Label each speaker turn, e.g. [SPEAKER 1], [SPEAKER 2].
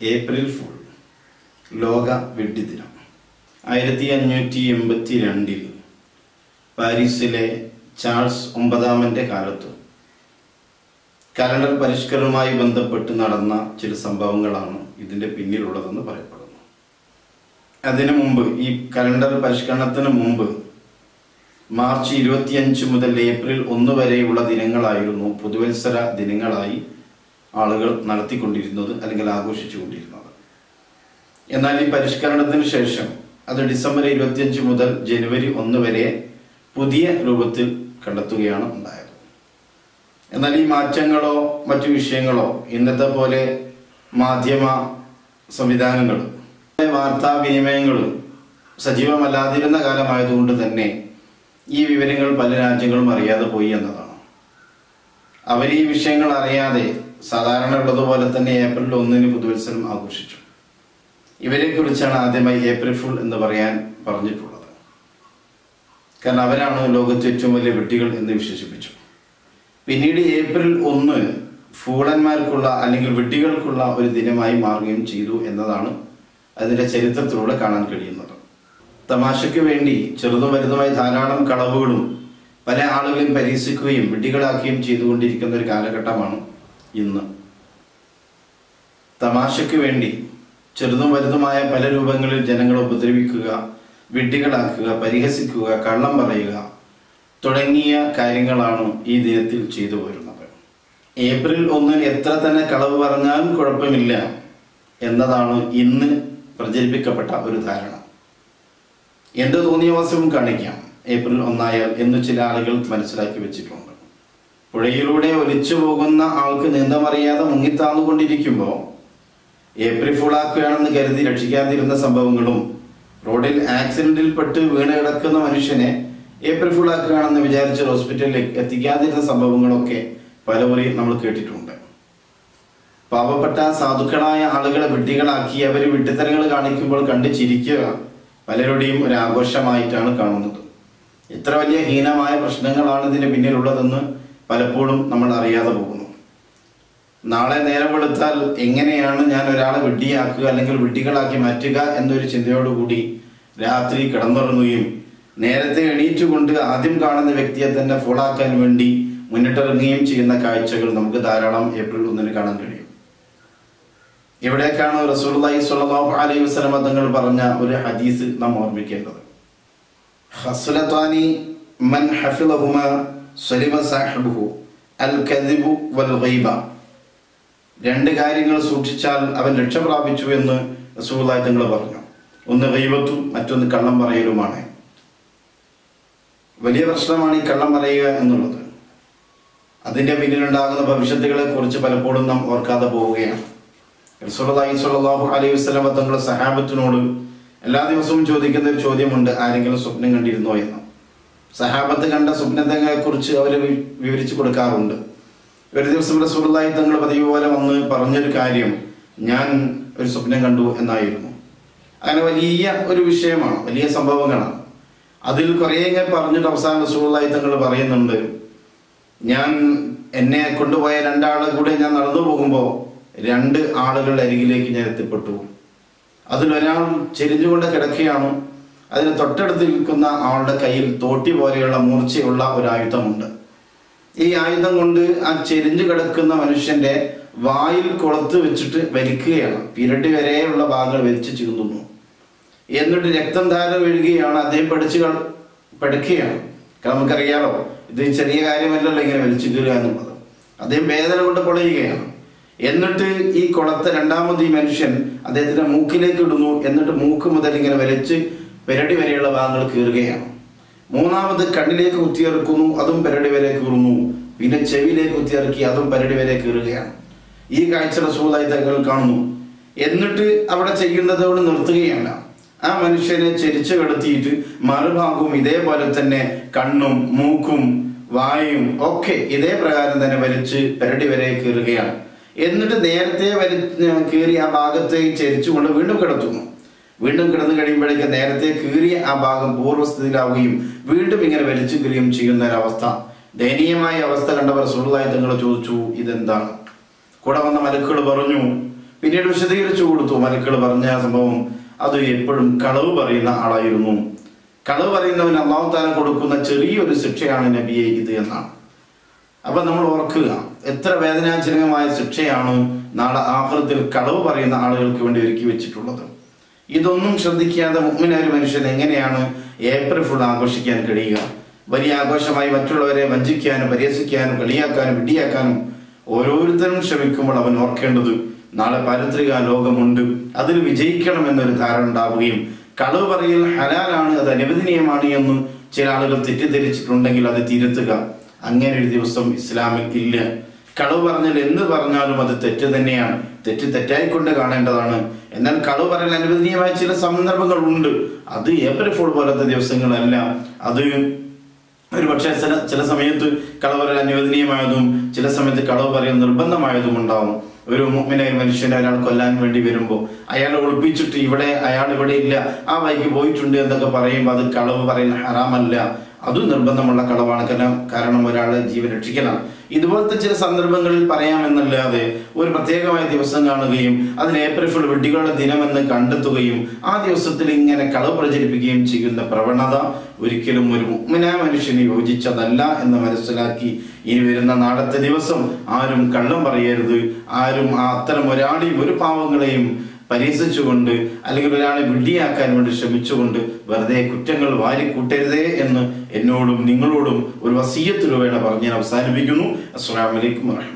[SPEAKER 1] April full ലോക വെഡ്ഡി ദിനം ആയിരത്തി അഞ്ഞൂറ്റി എൺപത്തി രണ്ടിൽ പാരീസിലെ ചാൾസ് ഒമ്പതാമന്റെ കാലത്ത് കലണ്ടർ പരിഷ്കരണവുമായി ബന്ധപ്പെട്ട് നടന്ന ചില സംഭവങ്ങളാണ് ഇതിന്റെ പിന്നിലുള്ളതെന്ന് പറയപ്പെടുന്നു. അതിനു മുമ്പ് ഈ കലണ്ടർ പരിഷ്കരണത്തിന് മുമ്പ് മാർച്ച് ഇരുപത്തിയഞ്ച് മുതൽ ഏപ്രിൽ ഒന്ന് വരെയുള്ള ദിനങ്ങളായിരുന്നു പുതുവത്സര ദിനങ്ങളായി ആളുകൾ നടത്തിക്കൊണ്ടിരുന്നത് അല്ലെങ്കിൽ ആഘോഷിച്ചുകൊണ്ടിരുന്നത്. എന്നാൽ ഈ പരിഷ്കരണത്തിന് ശേഷം അത് ഡിസംബർ ഇരുപത്തിയഞ്ച് മുതൽ ജനുവരി ഒന്ന് വരെ പുതിയ രൂപത്തിൽ കണ്ടെത്തുകയാണ് ഉണ്ടായത്. എന്നാൽ ഈ മാറ്റങ്ങളോ മറ്റു വിഷയങ്ങളോ ഇന്നത്തെ പോലെ മാധ്യമ സംവിധാനങ്ങൾ വാർത്താവിനിമയങ്ങൾ സജീവമല്ലാതിരുന്ന കാലമായതുകൊണ്ട് തന്നെ ഈ വിവരങ്ങൾ പല രാജ്യങ്ങളും അറിയാതെ പോയി എന്നതാണ്. അവർ ഈ വിഷയങ്ങൾ അറിയാതെ സാധാരണ ഉള്ളതുപോലെ തന്നെ ഏപ്രിൽ ഒന്നിന് പുതുവത്സരം ആഘോഷിച്ചു. ഇവരെ കുറിച്ചാണ് ആദ്യമായി ഏപ്രിൽ ഫുൾ എന്ന് പറയാൻ പറഞ്ഞിട്ടുള്ളത്. കാരണം അവരാണ് ലോകത്തെ ഏറ്റവും വലിയ വെട്ടികൾ എന്ന് വിശേഷിപ്പിച്ചു. പിന്നീട് ഏപ്രിൽ ഒന്ന് ഫൂളന്മാർക്കുള്ള അല്ലെങ്കിൽ വെട്ടികൾക്കുള്ള ഒരു ദിനമായി മാറുകയും ചെയ്തു എന്നതാണ് അതിന്റെ ചരിത്രത്തിലൂടെ കാണാൻ കഴിയുന്നത്. തമാശയ്ക്ക് വേണ്ടി ചെറുതും വലുതുമായ ധാരാളം കളവുകളും പല ആളുകളെയും പരീക്ഷിക്കുകയും വെട്ടികളാക്കുകയും ചെയ്തുകൊണ്ടിരിക്കുന്ന ഒരു കാലഘട്ടമാണ് ഇന്ന്. തമാശയ്ക്ക് വേണ്ടി ചെറുതും വലുതുമായ പല രൂപങ്ങളിൽ ജനങ്ങളെ ഉപദ്രവിക്കുക വിഡ്ഢികളാക്കുക പരിഹസിക്കുക കള്ളം പറയുക തുടങ്ങിയ കാര്യങ്ങളാണ് ഈ ദിനത്തിൽ ചെയ്തു വരുന്നത് ഏപ്രിൽ ഒന്നിന് എത്ര തന്നെ കളവ് പറഞ്ഞാലും കുഴപ്പമില്ല എന്നതാണ് ഇന്ന് പ്രചരിപ്പിക്കപ്പെട്ട ഒരു ധാരണ. എന്ത് തോന്നിയ ദിവസവും കാണിക്കാം. ഏപ്രിൽ ഒന്നായാൽ എന്ന് ചില ആളുകൾ മനസ്സിലാക്കി വെച്ചിട്ടുണ്ട്. പുഴയിലൂടെ ഒലിച്ചു പോകുന്ന ആൾക്ക് നീന്തമറിയാതെ മുങ്ങിത്താന്നുകൊണ്ടിരിക്കുമ്പോൾ ഏപ്രിൽ ഫുളാക്കുകയാണെന്ന് കരുതി രക്ഷിക്കാതിരുന്ന സംഭവങ്ങളും റോഡിൽ ആക്സിഡന്റിൽ പെട്ട് വീണ് കിടക്കുന്ന മനുഷ്യനെ ഏപ്രിൽ ഫുള്ളാക്കുകയാണെന്ന് വിചാരിച്ച് ഹോസ്പിറ്റലിൽ എത്തിക്കാതിരുന്ന സംഭവങ്ങളൊക്കെ പലവരെയും നമ്മൾ കേട്ടിട്ടുണ്ട്. പാവപ്പെട്ട സാധുക്കളായ ആളുകളെ വിഡ്ഢികളാക്കി അവർ വിഡ്ഢിത്തരങ്ങൾ കാണിക്കുമ്പോൾ കണ്ട് ചിരിക്കുക പലരുടെയും ഒരു ആഘോഷമായിട്ടാണ് കാണുന്നത്. ഇത്ര വലിയ ഹീനമായ പ്രശ്നങ്ങളാണ് ഇതിന് പിന്നിലുള്ളതെന്ന് പലപ്പോഴും നമ്മൾ അറിയാതെ പോകുന്നു. നാളെ നേരം വെളുത്താൽ എങ്ങനെയാണ് ഞാൻ ഒരാളെ വിഡ്ഢിയാക്കുക അല്ലെങ്കിൽ വിഡ്ഢികളാക്കി മാറ്റുക എന്നൊരു ചിന്തയോടുകൂടി രാത്രി കിടന്നുറങ്ങുകയും നേരത്തെ എണീറ്റുകൊണ്ട് ആദ്യം കാണുന്ന വ്യക്തിയെ തന്നെ ഫോളാക്കാൻ വേണ്ടി മുന്നിട്ടിറങ്ങുകയും ചെയ്യുന്ന കാഴ്ചകൾ നമുക്ക് ധാരാളം ഏപ്രിൽ ഒന്നിന് കാണാൻ കഴിയും. എവിടേക്കാണ് റസൂലുള്ളാഹി സ്വല്ലല്ലാഹു അലൈഹി വസല്ലം തങ്ങൾ പറഞ്ഞ ഒരു ഹദീസ് നാം ഓർമ്മിക്കേണ്ടത്. ഹസ്ലത്താനി മൻ ഹഫിളഹുമ സലിമ സാഹിബുഹു അൽ കദിബു വൽ ഗൈബ രണ്ട് കാര്യങ്ങൾ സൂക്ഷിച്ചാൽ അവൻ രക്ഷ പ്രാപിച്ചു എന്ന് റസൂലുള്ളാഹി തങ്ങൾ പറഞ്ഞു. ഒന്ന് ഗൈബത്തും മറ്റൊന്ന് കള്ളം പറയലുമാണ് വലിയ പ്രശ്നമാണ് ഈ കള്ളം പറയുക എന്നുള്ളത്. അതിന്റെ പിന്നിലുണ്ടാകുന്ന ഭവിഷ്യത്തുകളെ കുറിച്ച് പലപ്പോഴും നാം ഓർക്കാതെ പോവുകയാണ്. റസൂലുള്ളാഹി സ്വല്ലല്ലാഹു അലൈഹി വസ്ലമ തങ്ങളുടെ സഹാബത്തിനോട് എല്ലാ ദിവസവും ചോദിക്കുന്ന ഒരു ചോദ്യമുണ്ട് ആരെങ്കിലും സ്വപ്നം കണ്ടിരുന്നോ എന്ന്. സഹാബത്ത് കണ്ട സ്വപ്നങ്ങളെ കുറിച്ച് അവർ വിവരിച്ചു കൊടുക്കാറുണ്ട്. ഒരു ദിവസം റസൂലുള്ളാഹി തങ്ങൾ പതിവ് പോലെ വന്ന് പറഞ്ഞൊരു കാര്യം ഞാൻ ഒരു സ്വപ്നം കണ്ടു എന്നായിരുന്നു. അങ്ങനെ വലിയ ഒരു വിഷയമാണ് വലിയ സംഭവങ്ങളാണ്. അതിൽ കുറേയൊക്കെ പറഞ്ഞിട്ട് അവസാനം റസൂലുള്ളാഹി തങ്ങൾ പറയുന്നുണ്ട് ഞാൻ എന്നെ കൊണ്ടുപോയ രണ്ടാളെ കൂടെ ഞാൻ നടന്നു പോകുമ്പോൾ രണ്ട് ആളുകളുടെ അരികിലേക്ക് ഞാൻ എത്തിപ്പെട്ടു. അതിലൊരാൾ ചെരിഞ്ഞുകൊണ്ട് കിടക്കുകയാണ് അതിന് തൊട്ടടുത്ത് നിൽക്കുന്ന ആളുടെ കയ്യിൽ തോട്ടി പോലെയുള്ള മൂർച്ചയുള്ള ഒരു ആയുധമുണ്ട്. ഈ ആയുധം കൊണ്ട് ആ ചെരിഞ്ഞു കിടക്കുന്ന മനുഷ്യന്റെ വായിൽ കൊളുത്ത് വെച്ചിട്ട് വലിക്കുകയാണ്. പിരടി വരെയുള്ള ഭാഗങ്ങൾ വലിച്ചു ചീന്തുന്നു. എന്നിട്ട് രക്തം ധാര വീഴുകയാണ് അദ്ദേഹം പഠിച്ചു പഠിക്കുകയാണ്. കാരണം നമുക്കറിയാലോ ഇത് ചെറിയ കാര്യമല്ലല്ലോ ഇങ്ങനെ വലിച്ചു കീറുക എന്നുള്ളത്. അദ്ദേഹം വേദന കൊണ്ട് പൊളയുകയാണ്. എന്നിട്ട് ഈ കുളത്തെ രണ്ടാമത് ഈ മനുഷ്യൻ അദ്ദേഹത്തിന്റെ മൂക്കിലേക്ക് ഇടുന്നു. എന്നിട്ട് മൂക്ക് മുതൽ ഇങ്ങനെ വലിച്ച് പെരടി വരെയുള്ള ഭാഗങ്ങൾ കീറുകയാണ്. മൂന്നാമത് കണ്ണിലേക്ക് കുത്തിയിറക്കുന്നു അതും പെരടി വരെ കീറുന്നു. പിന്നെ ചെവിയിലേക്ക് കുത്തിയിറക്കി അതും പെരടി വരെ കീറുകയാണ്. ഈ കാഴ്ച റസൂലായി തങ്ങൾ കാണുന്നു. എന്നിട്ട് അവിടെ ചെയ്യുന്നതോട് നിർത്തുകയല്ല. ആ മനുഷ്യനെ ചെരിച്ചു കിടത്തിയിട്ട് മറുഭാഗവും ഇതേപോലെ തന്നെ കണ്ണും മൂക്കും വായും ഒക്കെ ഇതേ പ്രകാരം തന്നെ വലിച്ച് പെരടി വരെ കീറുകയാണ്. എന്നിട്ട് നേരത്തെ വലി കീറി ആ ഭാഗത്തേക്ക് ചെരിച്ചുകൊണ്ട് വീണ്ടും കിടത്തുന്നു. വീണ്ടും കിടന്നു കഴിയുമ്പോഴേക്ക് നേരത്തെ കീറിയ ആ ഭാഗം പൂർവസ്ഥിതിയിലാവുകയും വീണ്ടും ഇങ്ങനെ വലിച്ചു കീറുകയും ചെയ്യുന്ന ഒരവസ്ഥ ദയനീയമായ അവസ്ഥ കണ്ടവർ സുഹൃത്തായി തങ്ങൾ ചോദിച്ചു ഇതെന്താണ്? കൂടെ വന്ന മലക്കുകൾ പറഞ്ഞു പിന്നീട് വിശദീകരിച്ചു കൊടുത്തു മലക്കുകൾ പറഞ്ഞ സംഭവം അത് എപ്പോഴും കളവ് പറയുന്ന ആളായിരുന്നു. കളവ് പറയുന്നവൻ അള്ളാഹു താല കൊടുക്കുന്ന ചെറിയൊരു ശിക്ഷയാണ് നബിയെ ഇത് എന്നാണ്. അപ്പൊ നമ്മൾ ഓർക്കുക എത്ര വേദനാജനകമായ ശിക്ഷയാണ് നാളെ ആഹൃത്തിൽ കളവ് പറയുന്ന ആളുകൾക്ക് വേണ്ടി ഒരുക്കി വെച്ചിട്ടുള്ളത്. ഇതൊന്നും ശ്രദ്ധിക്കാതെ മുഗ്മിനായ ഒരു മനുഷ്യൻ എങ്ങനെയാണ് ഏപ്രിൽ ഫുൾ ആഘോഷിക്കാൻ കഴിയുക? വലിയ ആഘോഷമായി മറ്റുള്ളവരെ വഞ്ചിക്കാനും പരിഹസിക്കാനും കളിയാക്കാനും വിഡിയാക്കാനും ഓരോരുത്തരും ശ്രമിക്കുമ്പോൾ അവൻ ഓർക്കേണ്ടത് നാളെ പാരത്രിക ലോകമുണ്ട്. അതിൽ വിജയിക്കണം എന്നൊരു ധാരണ ഉണ്ടാവുകയും കളവ് പറയൽ ഹലാലാണ് അത് അനുവദനീയമാണ് എന്ന് ചില ആളുകൾ തെറ്റിദ്ധരിച്ചിട്ടുണ്ടെങ്കിൽ അത് തിരുത്തുക. അങ്ങനെ ഒരു ദിവസം ഇസ്ലാമിൽ ഇല്ല. കളവ് പറഞ്ഞാൽ എന്ന് പറഞ്ഞാലും അത് തെറ്റ് തന്നെയാണ്. തെറ്റ് തെറ്റായിക്കൊണ്ട് കാണേണ്ടതാണ്. എന്നാൽ കളവ് പറയാൻ അനുവദനീയമായ ചില സന്ദർഭങ്ങൾ ഉണ്ട്. അത് ഏപ്രിൽ ഫോൾ പോലത്തെ ദിവസങ്ങളല്ല. അത് ഒരു പക്ഷേ ചില ചില സമയത്ത് കളവ് പറയാൻ അനുവദനീയമായതും ചില സമയത്ത് കളവ് പറയാൻ നിർബന്ധമായതും ഉണ്ടാവും. ഒരു മുമ്പിനായ മനുഷ്യനെ ഒരാൾ കൊല്ലാൻ വേണ്ടി വരുമ്പോൾ അയാളെ ഒളിപ്പിച്ചിട്ട് ഇവിടെ അയാൾ ഇവിടെ ഇല്ല ആ വൈകി പോയിട്ടുണ്ട് എന്നൊക്കെ പറയുമ്പോൾ അത് കളവ് പറയാൻ ഹറാമല്ല. അതും നിർബന്ധമുള്ള കളവാണ്. കാരണം കാരണം ഒരാളെ ജീവൻ രക്ഷിക്കണം ഇതുപോലത്തെ ചില സന്ദർഭങ്ങളിൽ പറയാമെന്നല്ലാതെ ഒരു പ്രത്യേകമായ ദിവസം കാണുകയും അതിന് ഏപ്രിൽ ഫുൾ വെഡികളുടെ ദിനമെന്ന് കണ്ടെത്തുകയും ആ ദിവസത്തിൽ ഇങ്ങനെ കളവ് പ്രചരിപ്പിക്കുകയും ചെയ്യുന്ന പ്രവണത ഒരിക്കലും ഒരു മുഗ്മിനായ മനുഷ്യന് യോജിച്ചതല്ല എന്ന് മനസ്സിലാക്കി ഇനി വരുന്ന നാളത്തെ ദിവസം ആരും കള്ളം പറയരുത്. ആരും ആ അത്തരം ഒരാളെയും ഒരു പാവങ്ങളെയും പരിഹസിച്ചുകൊണ്ട് അല്ലെങ്കിൽ ഒരാളെ വിഡ്ഢിയാക്കാൻ വേണ്ടി ശ്രമിച്ചുകൊണ്ട് വെറുതെ കുറ്റങ്ങൾ വാരിക്കൂട്ടരുതേ എന്ന് എന്നോടും നിങ്ങളോടും ഒരു വസീയത്തിലൂടെ പറഞ്ഞ് ഞാൻ അവസാനിപ്പിക്കുന്നു. അസ്സാം വലൈക്കും വാഹമത്തുള്ള